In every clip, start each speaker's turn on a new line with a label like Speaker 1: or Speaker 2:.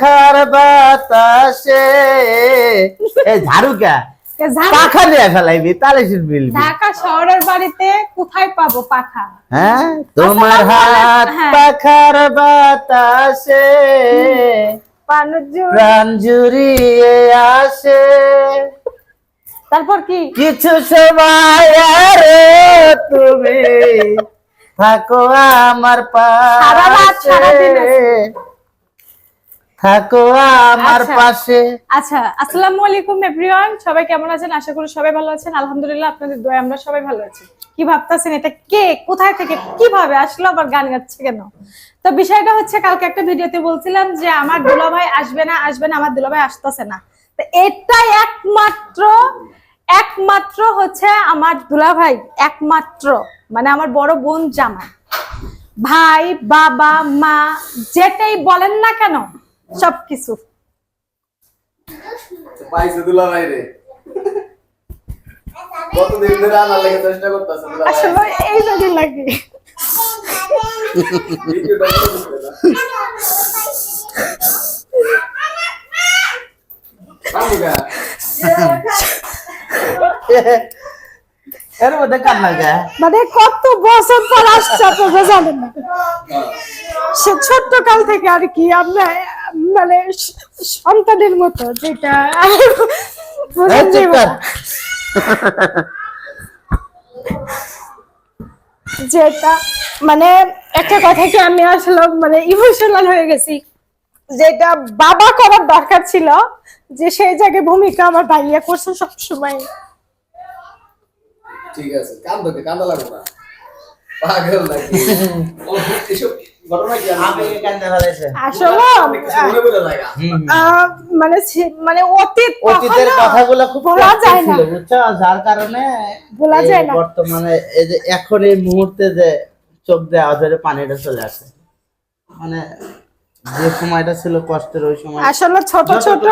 Speaker 1: পাখার বাতাসে। এই ঝাড়ুকা পাখা নিয়ে ফেলাইবি তাহলে শুনবি
Speaker 2: ঢাকা শহরের বাড়িতে কোথায় পাবো পাখা?
Speaker 1: হ্যাঁ? তোমার হাত
Speaker 2: হ্যাঁ।
Speaker 1: পাখার বাতাসে। প্রাণ জুড়িয়ে আসে।
Speaker 2: তারপর কি?
Speaker 1: কিছু সময় আরে তুমি থাকো আমার
Speaker 2: সারা রাত, সারা দিন
Speaker 1: পাশে থাকো আমার
Speaker 2: আচ্ছা।
Speaker 1: পাশে।
Speaker 2: আচ্ছা আসসালামু আলাইকুম এভরিওয়ান সবাই কেমন আছেন? আশা করি সবাই ভালো আছেন। আলহামদুলিল্লাহ আপনাদের দোয়া আমরা সবাই ভালো আছি। কি ভাবতাছেন এটা কে? কোথায় থেকে কীভাবে আসলো? আবার গান গাচ্ছে কেন? তো বিষয়টা হচ্ছে কালকে একটা ভিডিওতে বলছিলাম যে আমার দুলাভাই আসবে না আসবে না আমার দুলাভাই আসতেছে না। তো এটাই একমাত্র একমাত্র হচ্ছে আমার দুলাভাই একমাত্র। মানে আমার বড় বোন জামাই। ভাই বাবা মা যেটাই বলেন না কেন সবকিছু।
Speaker 3: পাইছে দুলা ভাই কতদিন ধরে আনার লেগে চেষ্টা করতেছে
Speaker 2: আসলে এই যদি লাগে।
Speaker 3: ভিডিওটা করে দিছে না। কামুগা
Speaker 1: এর মধ্যে কান্না গে
Speaker 2: মানে কত বছর পর আসছে আপনারা জানেন না। সে ছোট্ট কাল থেকে আর কি আমরা মানে সন্তানের মতো যেটা। না। যেটা মানে একটা কথা কি আমি আসলে মানে ইমোশনাল হয়ে গেছি। যেটা বাবা করার দরকার ছিল যে সেই জায়গায় ভূমিকা আমার ভাইয়া করছে সবসময়।
Speaker 3: ঠিক আছে কান্দকে কান্দা লাগবে না। পাগল নাকি? ও, এসব মনে
Speaker 2: মানে অতীত
Speaker 1: অতীতের
Speaker 2: কখনো
Speaker 1: কথাগুলো খুব
Speaker 2: ভোলা যায় না।
Speaker 1: বুঝছ? যার কারণে
Speaker 2: ভোলা যায় না।
Speaker 1: বর্তমানে এই যে এখন এই মুহূর্তে যে চোখ দেওয়া ধরে পানিটা চলে আসে। মানে যে সময়টা ছিল কষ্টের ওই সময়
Speaker 2: আসলে ছোট ছোট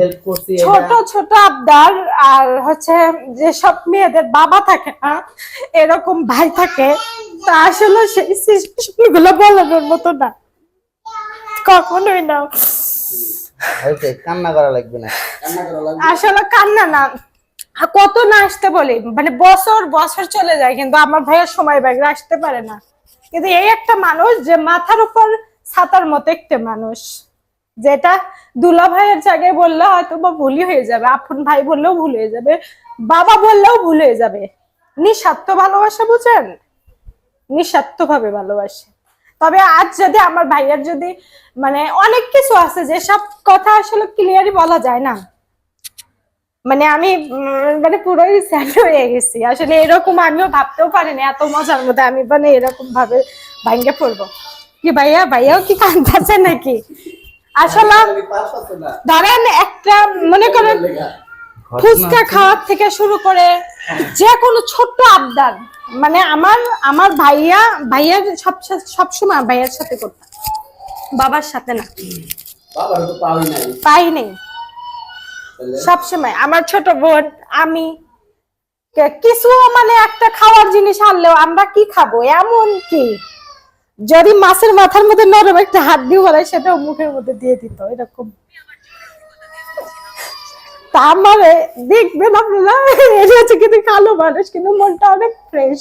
Speaker 1: হেল্প করছি
Speaker 2: ছোট ছোট আবদার আর হচ্ছে যেসব মেয়েদের বাবা থাকে না এরকম ভাই থাকে তা আসলে সেই গুলো বলানোর মতো না। কখনোই না।
Speaker 1: হয়েছে, কান্না করা লাগবে না।
Speaker 3: কান্না করা লাগবে
Speaker 2: আসলে কান্না না। কত না আসতে বলি মানে বছর বছর চলে যায় কিন্তু আমার ভাইয়ের সময় বাইরে আসতে পারে না। কিন্তু এই একটা মানুষ যে মাথার উপর ছাতার মতো একটা মানুষ। যেটা দুলা ভাইয়ের জায়গায় বললে হয়তো বা ভুলই হয়ে যাবে, আপন ভাই বললেও ভুল হয়ে যাবে, বাবা বললেও ভুল হয়ে যাবে। নিঃস্বার্থ ভালোবাসা বুঝেন? নিঃস্বার্থ ভাবে ভালোবাসে। তবে আজ যদি আমার ভাইয়ের যদি মানে অনেক কিছু আছে যে সব কথা আসলে ক্লিয়ারই বলা যায় না মানে আমি মানে পুরোই স্যাড হয়ে গেছি। আসলে এরকম আমিও ভাবতেও পারিনি, এত মজার মধ্যে আমি মানে এরকম ভাবে ভাঙ্গে পড়ব। কি ভাইয়া? ভাইয়াও কি কান্দাছে নাকি? আসলে ধরেন একটা মনে করেন ফুচকা খাওয়ার থেকে শুরু করে যে কোনো ছোট্ট আবদার মানে আমার আমার ভাইয়া ভাইয়ার সব সবসময় ভাইয়ার সাথে করতাম। বাবার সাথে না। পাই নেই। সবসময় আমার ছোট বোন আমি কিছু মানে একটা খাওয়ার জিনিস আনলেও আমরা কি খাব? এমন কি? যদি মাছের মাথার মধ্যে নরম একটা হাত দিয়ে বলে সেটাও মুখের মধ্যে দিয়ে দিত এরকম। তা আমার দেখবেন আপনারা এটা হচ্ছে কিন্তু কালো মানুষ কিন্তু মনটা অনেক ফ্রেশ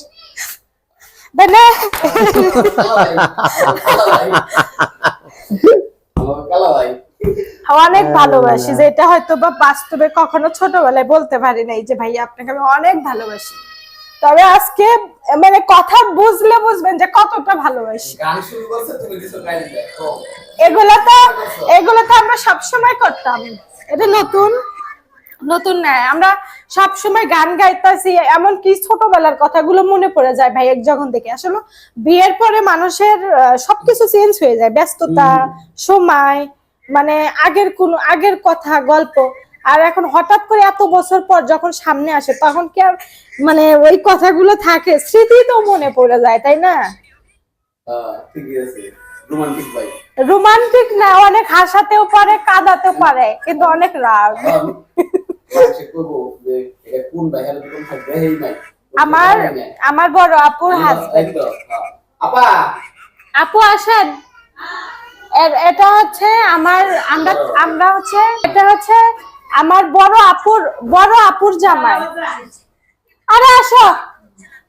Speaker 2: মানে অনেক ভালোবাসি যেটা হয়তো বা বাস্তবে কখনো ছোটবেলায় বলতে পারি নাই যে ভাই আপনাকে আমি অনেক ভালোবাসি। তবে আজকে মানে কথা বুঝলে বুঝবেন যে কতটা ভালোবাসি।
Speaker 3: গান শুরু করছে তুমি কিছু গাইলে দেখো।
Speaker 2: এগুলো তো এগুলো তো আমরা সবসময় করতাম। এটা নতুন নতুন না আমরা সব সময় গান গাইতাছি এমনকি ছোটবেলার কথাগুলো মনে পড়ে যায় ভাই এক যখন থেকে আসলে বিয়ের পরে মানুষের সবকিছু চেঞ্জ হয়ে যায়। ব্যস্ততা সময় মানে আগের কোন আগের কথা গল্প। আর এখন হঠাৎ করে এত বছর পর যখন সামনে আসে তখন কি আর মানে ওই কথাগুলো থাকে? স্মৃতি তো মনে পড়ে যায় তাই না?
Speaker 3: হ্যাঁ রোমান্টিক
Speaker 2: না অনেক হাসাতেও পারে কাঁদাতেও পারে কিন্তু অনেক রাগ।
Speaker 3: মানুষে করব যে এটা কোন ভাই হলে কোন থাকবে এই নাই।
Speaker 2: আমার আমার বড় আপুর হাজবেন্ড
Speaker 3: হ্যাঁ। আপা!
Speaker 2: আপু আসেন। এটা হচ্ছে আমার আমরা আমরা হচ্ছে এটা হচ্ছে আমার বড় আপুর বড় আপুর জামাই। আরে আসো।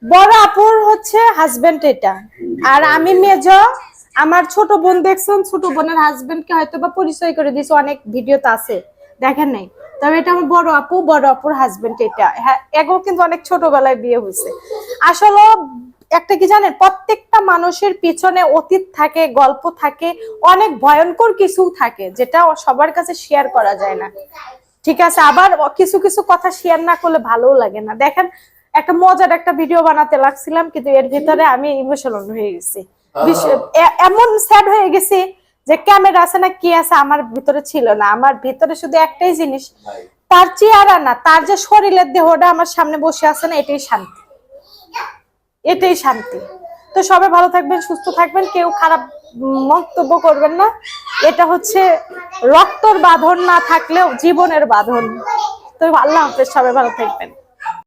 Speaker 2: বড় আপুর হচ্ছে হাজবেন্ড এটা। আর আমি মেজ, আমার ছোট বোন দেখছেন, ছোট বোনের হাজবেন্ডকে হয়তো বা পরিচয় করে দিয়েছে, অনেক ভিডিও ভিডিওতে আছে, দেখেন নাই। তবে এটা আমার বড় আপু, বড় আপুর হাজবেন্ড এটা। হ্যাঁ কিন্তু অনেক ছোটবেলায় বিয়ে হয়েছে। আসলে একটা কি জানেন, প্রত্যেকটা মানুষের পিছনে অতীত থাকে, গল্প থাকে, অনেক ভয়ঙ্কর কিছু থাকে, যেটা সবার কাছে শেয়ার করা যায় না। ঠিক আছে আবার কিছু কিছু কথা শেয়ার না করলে ভালোও লাগে না। দেখেন একটা মজার একটা ভিডিও বানাতে লাগছিলাম কিন্তু এর ভিতরে আমি ইমোশনাল হয়ে গেছি। এমন স্যাড হয়ে গেছি যে ক্যামেরা আছে না কি আছে আমার ভিতরে ছিল না। আমার ভিতরে শুধু একটাই জিনিস তার চেহারা না তার যে শরীরের দেহটা আমার সামনে বসে আছে না এটাই শান্তি। এটাই শান্তি। তো সবাই ভালো থাকবেন সুস্থ থাকবেন কেউ খারাপ মন্তব্য করবেন না। এটা হচ্ছে রক্তর বাঁধন না থাকলেও জীবনের বাঁধন। তো আল্লাহ হাফেজ সবাই ভালো থাকবেন।